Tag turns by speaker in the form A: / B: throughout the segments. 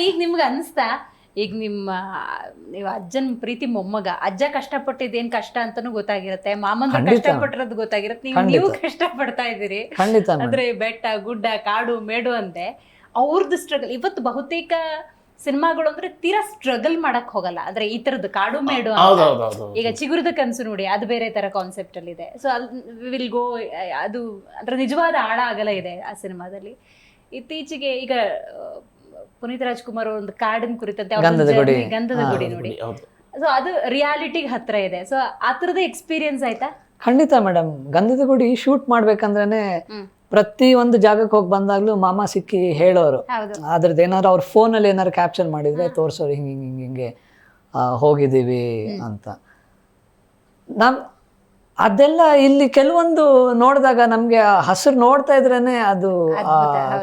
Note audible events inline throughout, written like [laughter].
A: ಈಗ ನಿಮ್ಗೆ ಅನಿಸ್ತಾ? ಈಗ ನಿಮ್ಮ ನೀವು ಅಜ್ಜನ್ ಪ್ರೀತಿ ಮೊಮ್ಮಗ. ಅಜ್ಜ ಕಷ್ಟಪಟ್ಟಿದ್ದೇನು ಕಷ್ಟ ಅಂತಾನು ಗೊತ್ತಾಗಿರುತ್ತೆ. ಮಾಮನ
B: ಖಂಡಿತ.
A: ಕಷ್ಟಪಟ್ಟಿರೋದು ಗೊತ್ತಾಗಿರುತ್ತೆ. ನೀವು
B: ಖಂಡಿತ.
A: ನೀವು ಕಷ್ಟಪಡ್ತಾ ಇದ್ದೀರಿ.
B: ಖಂಡಿತ
A: ಅಂದ್ರೆ ಬೆಟ್ಟ ಗುಡ್ಡ ಕಾಡು ಮೇಡು ಅಂತೆ ಅವ್ರದ್ದು ಸ್ಟ್ರಗಲ್ ಇವತ್ತು ಬಹುತೇಕ ಸಿನಿಮಾಗಳು ಅಂದ್ರೆ ತೀರಾ ಸ್ಟ್ರಗಲ್ ಮಾಡಕ್ ಹೋಗಲ್ಲ. ಅಂದ್ರೆ ಈ ತರದ್ದು ಕಾಡು ಮೇಡು ಅಂತ. ಈಗ ಚಿಗುರದ ಕನಸು ನೋಡಿ ಅದು ಬೇರೆ ತರ ಕಾನ್ಸೆಪ್ಟ್ ಅಲ್ಲಿ ಇದೆ. ಸೊ ವಿಲ್ ಗೋ ಅದು ಅಂದ್ರೆ ನಿಜವಾದ ಆಳ ಆಗಲ್ಲ ಇದೆ ಆ ಸಿನಿಮಾದಲ್ಲಿ. ಇತ್ತೀಚೆಗೆ ಈಗ ಆ, ಪುನೀತ್ ರಾಜ್ಕುಮಾರ್ ಒಂದು ಕಾಡಿನ ಕುರಿತಂತೆ ಅವ್ರ
B: ಗಂಧದ ಗುಡಿ.
A: journey, ಗಂಧದ
B: ಹಾ,
A: ಗುಡಿ ನೋಡಿ.
C: ಹೌದು.
A: ಸೊ ಅದು ರಿಯಾಲಿಟಿಗೆ ಹತ್ರ ಇದೆ. ಸೊ ಆ ಥರದ ಎಕ್ಸ್ಪೀರಿಯನ್ಸ್ ಆಯ್ತಾ?
B: ಖಂಡಿತ ಮೇಡಮ್ ಗಂಧದ ಗುಡಿ ಶೂಟ್ ಮಾಡ್ಬೇಕಂದ್ರೆ
A: ಹ್ಮ್.
B: ಪ್ರತಿ ಒಂದು ಜಾಗಕ್ಕೆ ಹೋಗಿ ಬಂದಾಗ್ಲೂ ಮಾಮ ಸಿಕ್ಕಿ ಹೇಳೋರು.
A: ಹೌದು.
B: ಅದ್ರದ್ದು ಏನಾದ್ರು ಅವ್ರ ಫೋನಲ್ಲಿ ಏನಾದ್ರು ಕ್ಯಾಪ್ಚರ್ ಮಾಡಿದ್ರೆ ತೋರ್ಸೋರು ಹಿಂಗೆ ಹಿಂಗೆ ಹಿಂಗೆ ಹಿಂಗೆ ಆ, ಹೋಗಿದ್ದೀವಿ ಅಂತ. ನಮ್ ಅದೆಲ್ಲ ಇಲ್ಲಿ ಕೆಲವೊಂದು ನೋಡಿದಾಗ ನಮಗೆ ಹಸಿರು ನೋಡ್ತಾ ಇದ್ರೇನೆ ಅದು ಆ,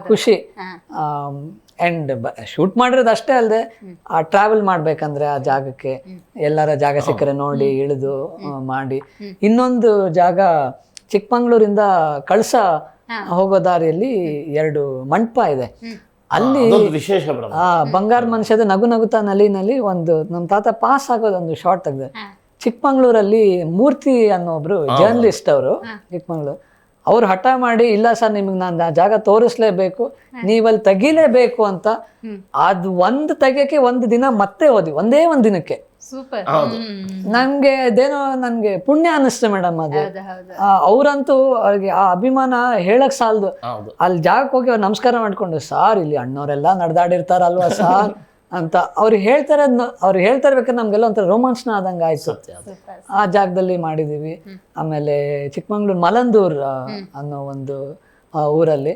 B: ಖುಷಿ.
A: ಹಾ.
B: ಅಂಡ್ ಶೂಟ್ ಮಾಡಿರೋದು ಅಷ್ಟೇ ಅಲ್ಲದೆ ಆ ಟ್ರಾವೆಲ್ ಮಾಡ್ಬೇಕಂದ್ರೆ ಆ ಜಾಗಕ್ಕೆ ಎಲ್ಲರ ಜಾಗ ಸಿಕ್ಕರೆ ನೋಡಿ ಇಳಿದು ಮಾಡಿ. ಇನ್ನೊಂದು ಜಾಗ ಚಿಕ್ಕಮಂಗ್ಳೂರಿಂದ ಕಳಸ ಹೋಗೋ ದಾರಿಯಲ್ಲಿ ಎರಡು ಮಂಟಪ ಇದೆ. ಅಲ್ಲಿ
C: ವಿಶೇಷ
B: ಆ ಬಂಗಾರ ಮನುಷ್ಯದ ನಗು ನಗುತ್ತಾ ನಲಿನಲ್ಲಿ ಒಂದು ನಮ್ಮ ತಾತ ಪಾಸ್ ಆಗೋದು ಒಂದು ಶಾರ್ಟ್ ತೆಗ್ದೆ. ಚಿಕ್ಕಮಂಗ್ಳೂರಲ್ಲಿ ಮೂರ್ತಿ ಅನ್ನೋ ಒಬ್ರು ಜರ್ನಲಿಸ್ಟ್ ಅವರು ಚಿಕ್ಕಮಂಗ್ಳೂರು. ಅವ್ರು ಹಠ ಮಾಡಿ ಇಲ್ಲ ಸರ್ ನಿಮ್ಗೆ ನಾನು ಆ ಜಾಗ ತೋರಿಸ್ಲೇಬೇಕು ನೀವಲ್ಲಿ ತೆಗಿಲೇಬೇಕು ಅಂತ ಅದು ಒಂದು ತೆಗಿಯಕ್ಕೆ ಒಂದು ದಿನ ಮತ್ತೆ ಹೋದ್ವಿ ಒಂದೇ ಒಂದು ದಿನಕ್ಕೆ.
A: ನಂಗೆ
C: ಹೌದು.
B: ನನ್ಗೆ ಅದೇನೋ ನನ್ಗೆ ಪುಣ್ಯ ಅನ್ನಿಸ್ತು ಮೇಡಮ್ ಅದು. ಅವ್ರಂತೂ ಅವ್ರಿಗೆ ಆ ಅಭಿಮಾನ ಹೇಳಕ್ ಸಾಲದು.
C: ಹೌದು.
B: ಅಲ್ಲಿ ಜಾಗಕ್ಕೆ ಹೋಗಿ ಅವ್ರು ನಮಸ್ಕಾರ ಮಾಡ್ಕೊಂಡು ಸಾರ್ ಇಲ್ಲಿ ಅಣ್ಣವರೆಲ್ಲ ನಡೆದಾಡಿರ್ತಾರಲ್ವಾ ಸಾರ್? [laughs] ಅಂತ ಅವ್ರು ಹೇಳ್ತಾರೆ ಅವ್ರು ಹೇಳ್ತಾ ಇರ್ಬೇಕಾದ್ರೆ ನಮ್ಗೆಲ್ಲ ಒಂಥರ ರೋಮಾಂಚನ ಆದಂಗೆ ಆಯ್ತು. ಆ ಜಾಗದಲ್ಲಿ ಮಾಡಿದೀವಿ. ಆಮೇಲೆ ಚಿಕ್ಕಮಂಗ್ಳೂರು ಮಲಂದೂರ್ ಅನ್ನೋ ಒಂದು ಆ, ಊರಲ್ಲಿ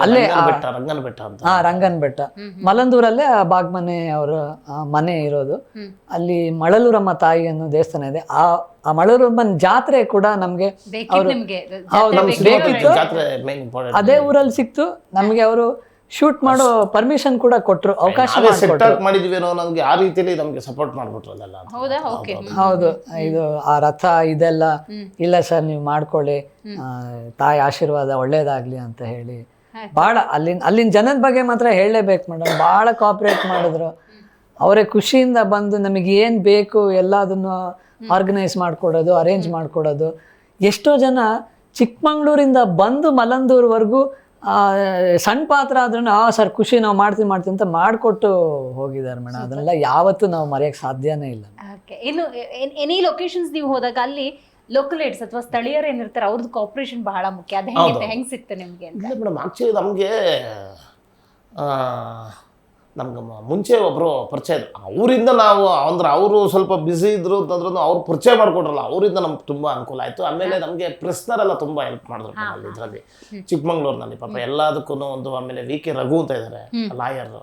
B: ಅಲ್ಲೇ
C: ರಂಗನ
B: ಆ-
C: ಬೆಟ್ಟ ರಂಗನ ಬೆಟ್ಟ ಅಂತ
B: ಹಾ ರಂಗನ್ ಬೆಟ್ಟ ಮಲಂದೂರಲ್ಲೇ ಆ ಬಾಗ್ಮನೆ ಅವರ ಮನೆ ಇರೋದು. ಅಲ್ಲಿ ಮಳಲೂರಮ್ಮ ತಾಯಿ ಅನ್ನೋ ದೇವಸ್ಥಾನ ಇದೆ. ಆ ಆ ಮಳಲೂರಮ್ಮನ ಜಾತ್ರೆ ಕೂಡ ನಮ್ಗೆ
A: ಬೇಕಿತ್ತು ನಿಮ್ಗೆ.
B: ಹೌದು,
A: ಜಾತ್ರೆ ಬೇಕಿತ್ತು.
B: ಬೇಕಿತ್ತು.
C: ಜಾತ್ರೆ ಮೇನ್ ಇಂಪಾರ್ಟೆಂಟ್
B: ಅದೇ ಊರಲ್ಲಿ ಸಿಕ್ತು. ನಮ್ಗೆ ಅವರು ಶೂಟ್ ಮಾಡೋ ಪರ್ಮಿಷನ್ ಕೂಡ ಕೊಟ್ಟರು ಅವಕಾಶ
C: ಸೆಟ್ ಆಗಿ ಮಾಡಿದ್ವಿ ಅನ್ನೋ ನಮಗೆ ಆ ರೀತಿಯಲ್ಲಿ ನಮಗೆ ಸಪೋರ್ಟ್ ಮಾಡ್ಬಿಟ್ರು ಅಲ್ಲೆಲ್ಲ ಅಂತ.
A: ಹೌದಾ? ಓಕೆ
B: ಹೌದು. ಇದು ಆ ರಥ ಇದೆಲ್ಲ ಇಲ್ಲ ಸರ್ ನೀವು ಮಾಡ್ಕೊಳ್ಳಿ. ತಾಯಿ ಆಶೀರ್ವಾದ ಒಳ್ಳೇದಾಗ್ಲಿ ಅಂತ ಹೇಳಿ. ಭಾಳ ಅಲ್ಲಿನ ಅಲ್ಲಿನ ಜನದ ಬಗ್ಗೆ ಮಾತ್ರ ಹೇಳಲೇಬೇಕು ಮೇಡಮ್ ಭಾಳ ಕಾಪ್ರೇಟ್ ಮಾಡಿದ್ರು. ಅವರೇ ಖುಷಿಯಿಂದ ಬಂದು ನಮಗೆ ಏನು ಬೇಕು ಎಲ್ಲದನ್ನು ಆರ್ಗನೈಸ್ ಮಾಡಿಕೊಡೋದು ಅರೇಂಜ್ ಮಾಡಿಕೊಡೋದು. ಎಷ್ಟೋ ಜನ ಚಿಕ್ಕಮಂಗ್ಳೂರಿಂದ ಬಂದು ಮಲಂದೂರ್ವರೆಗೂ ಸಣ್ಣ ಪಾತ್ರ ಆದ್ರೂ ಆ ಸರ್ ಖುಷಿ ನಾವು ಮಾಡ್ತೀವಿ ಮಾಡ್ತೀವಿ ಅಂತ ಮಾಡಿಕೊಟ್ಟು ಹೋಗಿದ್ದಾರೆ ಮೇಡಮ್ ಅದನ್ನೆಲ್ಲ ಯಾವತ್ತೂ ನಾವು ಮರೆಯೋಕ್ಕೆ ಸಾಧ್ಯನೇ ಇಲ್ಲ.
A: ಓಕೆ. ಇನ್ನು ಎನಿ ಲೊಕೇಶನ್ಸ್ ನೀವು ಹೋದಾಗ ಅಲ್ಲಿ ಲೋಕಲ್ ಏಡ್ಸ್ ಅಥವಾ ಸ್ಥಳೀಯರು ಏನಿರ್ತಾರೆ ಅವ್ರದ್ದು ಕಾಪರೇಷನ್ ಬಹಳ ಮುಖ್ಯ. ಅದು ಹೆಂಗೆ ಹೆಂಗೆ ಸಿಗ್ತದೆ ನಿಮಗೆ
C: ಇಲ್ಲ ಮೇಡಮ್ ಆ್ಯಕ್ಚುಲಿ ನಮಗೆ ನಮ್ಗೆ ಮುಂಚೆ ಒಬ್ಬರು ಪರಿಚಯ ಇದ್ರು. ಅವರಿಂದ ನಾವು ಅಂದ್ರೆ ಅವರು ಸ್ವಲ್ಪ ಬ್ಯುಸಿ ಇದ್ರು ಅಂತಂದ್ರೂ ಅವ್ರು ಪರಿಚಯ ಮಾಡಿಕೊಟ್ರಲ್ಲ ಅವರಿಂದ ನಮ್ಗೆ ತುಂಬ ಅನುಕೂಲ ಆಯಿತು. ಆಮೇಲೆ ನಮಗೆ ಪ್ರೆಸ್ನರೆಲ್ಲ ತುಂಬ ಹೆಲ್ಪ್ ಮಾಡಿದ್ರು ಅಲ್ಲಿ ಇದರಲ್ಲಿ. ಚಿಕ್ಕಮಂಗ್ಳೂರಿನಲ್ಲಿ ಪಾಪ ಎಲ್ಲದಕ್ಕೂ ಒಂದು ಆಮೇಲೆ ವಿ ಕೆ ರಘು ಅಂತ ಇದ್ದಾರೆ ಲಾಯರ್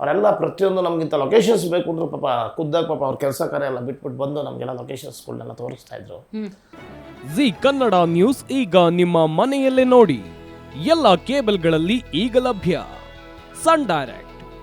C: ಅವರೆಲ್ಲ ಪ್ರತಿಯೊಂದು ನಮಗಿಂತ ಲೊಕೇಶನ್ಸ್ ಬೇಕು ಅಂದ್ರೆ ಪಾಪ ಖುದ್ದಾಗಿ ಪಾಪ ಅವ್ರ ಕೆಲಸ ಕಾರ್ಯ ಎಲ್ಲ ಬಿಟ್ಬಿಟ್ಟು ಬಂದು ನಮಗೆಲ್ಲ ಲೊಕೇಶನ್ಸ್ಗಳನ್ನೆಲ್ಲ ತೋರಿಸ್ತಾ ಇದ್ರು.
D: ಜಿ ಕನ್ನಡ ನ್ಯೂಸ್ ಈಗ ನಿಮ್ಮ ಮನೆಯಲ್ಲೇ ನೋಡಿ. ಎಲ್ಲ ಕೇಬಲ್ಗಳಲ್ಲಿ ಈಗ ಲಭ್ಯ. ಸನ್ ಡೈರೆಕ್ಟ್